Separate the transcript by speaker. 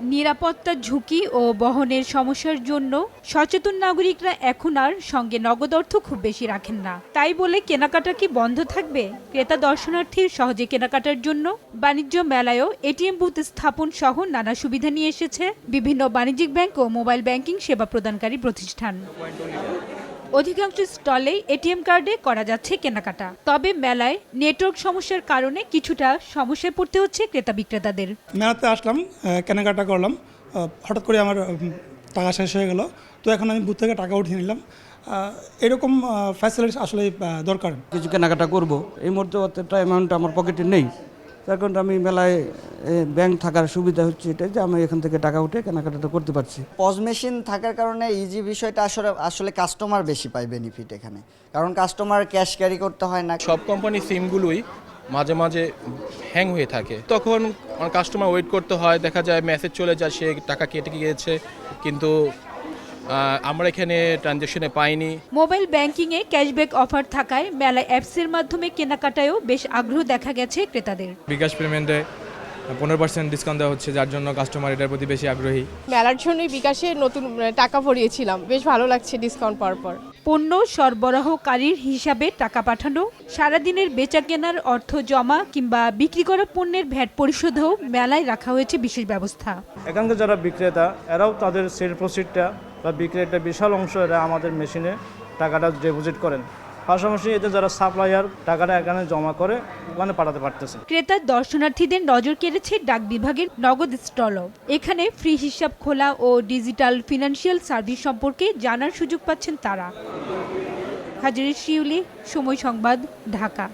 Speaker 1: নিরাপত্তা ঝুঁকি ও বহনের সমস্যার জন্য সচেতন নাগরিকরা এখন আর সঙ্গে নগদ অর্থ খুব বেশি রাখেন না। তাই বলে কেনাকাটা কি বন্ধ থাকবে? ক্রেতা দর্শনার্থীর সহজে কেনাকাটার জন্য বাণিজ্য মেলায়ও এটিএম বুথ স্থাপন সহ নানা সুবিধা নিয়ে এসেছে। বিভিন্ন বাণিজ্যিক ব্যাংক ও মোবাইল ব্যাংকিং সেবা প্রদানকারী প্রতিষ্ঠান। অধিকাংশ স্টলে এটিএম কার্ডে করা যাচ্ছে কেনাকাটা। তবে মেলায় নেটওয়ার্ক সমস্যার কারণে কিছুটা সমস্যায় পড়তে হচ্ছে ক্রেতা বিক্রেতাদের।
Speaker 2: মেলাতে আসলাম কেনাকাটা করলাম। হঠাৎ করে আমার টাকা শেষ হয়ে গেল। তো এখন আমি বুথ থেকে টাকা উঠিয়ে নিলাম। এরকম ফ্যাসিলিটিস আসলে দরকার।
Speaker 3: কিছু কেনাকাটা করব। এই মুহূর্তে অতটা অ্যামাউন্ট আমার পকেটে নেই। তার কারণে আমি মেলায় ব্যাংক থাকার সুবিধা হচ্ছে এটা যে আমি এখান থেকে টাকা উঠে কেনাকাটাটা করতে পারছি।
Speaker 4: পজ মেশিন থাকার কারণে ইজি বিষয়টা আসলে আসলে কাস্টমার বেশি পায় বেনিফিট এখানে। কারণ কাস্টমার ক্যাশ ক্যারি করতে হয় না।
Speaker 5: সব কোম্পানি সিমগুলোই মাঝে মাঝে হ্যাং হয়ে থাকে। তখন আমার কাস্টমার ওয়েট করতে হয় দেখা যায় মেসেজ চলে যায় সে টাকা কেটে গিয়েছে কিন্তু আমরা এখানে ট্রানজ্যাকশনে পাইনি।
Speaker 1: মোবাইল ব্যাংকিংয়ে ক্যাশব্যাক অফার থাকায় মেলায় অ্যাপসের মাধ্যমে কেনাকাটায়ও বেশ আগ্রহ দেখা গেছে ক্রেতাদের।
Speaker 6: বিকাশ পেমেন্টে পনেরো পার্সেন্ট ডিসকাউন্ট দেওয়া হচ্ছে যার জন্য কাস্টমার এটার প্রতি বেশি আগ্রহী।
Speaker 7: মেলার জন্যই বিকাশে নতুন টাকা ভরিয়েছিলাম। বেশ ভালো লাগছে ডিসকাউন্ট পাওয়ার পর।
Speaker 1: পণ্য সরবরাহকারীর হিসাবে টাকা পাঠানো সারাদিনের বেচা কেনার অর্থ জমা কিংবা বিক্রি করা পণ্যের ভ্যাট পরিশোধেও মেলায় রাখা হয়েছে বিশেষ ব্যবস্থা।
Speaker 8: এখানকার যারা বিক্রেতা এরাও তাদের সেল প্রসিডটা বা বিক্রির বিশাল অংশ এরা আমাদের মেশিনে টাকাটা ডিপোজিট করেন। পাশাপাশি এতে যারা সাপ্লায়ার টাকাটা এখানে জমা করে ওখানে পাঠাতে পারতেছে।
Speaker 1: ক্রেতার দর্শনার্থীদের নজর কেড়েছে ডাক বিভাগের নগদ স্টলও। এখানে ফ্রি হিসাব খোলা ও ডিজিটাল ফিনান্সিয়াল সার্ভিস সম্পর্কে জানার সুযোগ পাচ্ছেন তারা। হাজির শিউলি, সময় সংবাদ, ঢাকা।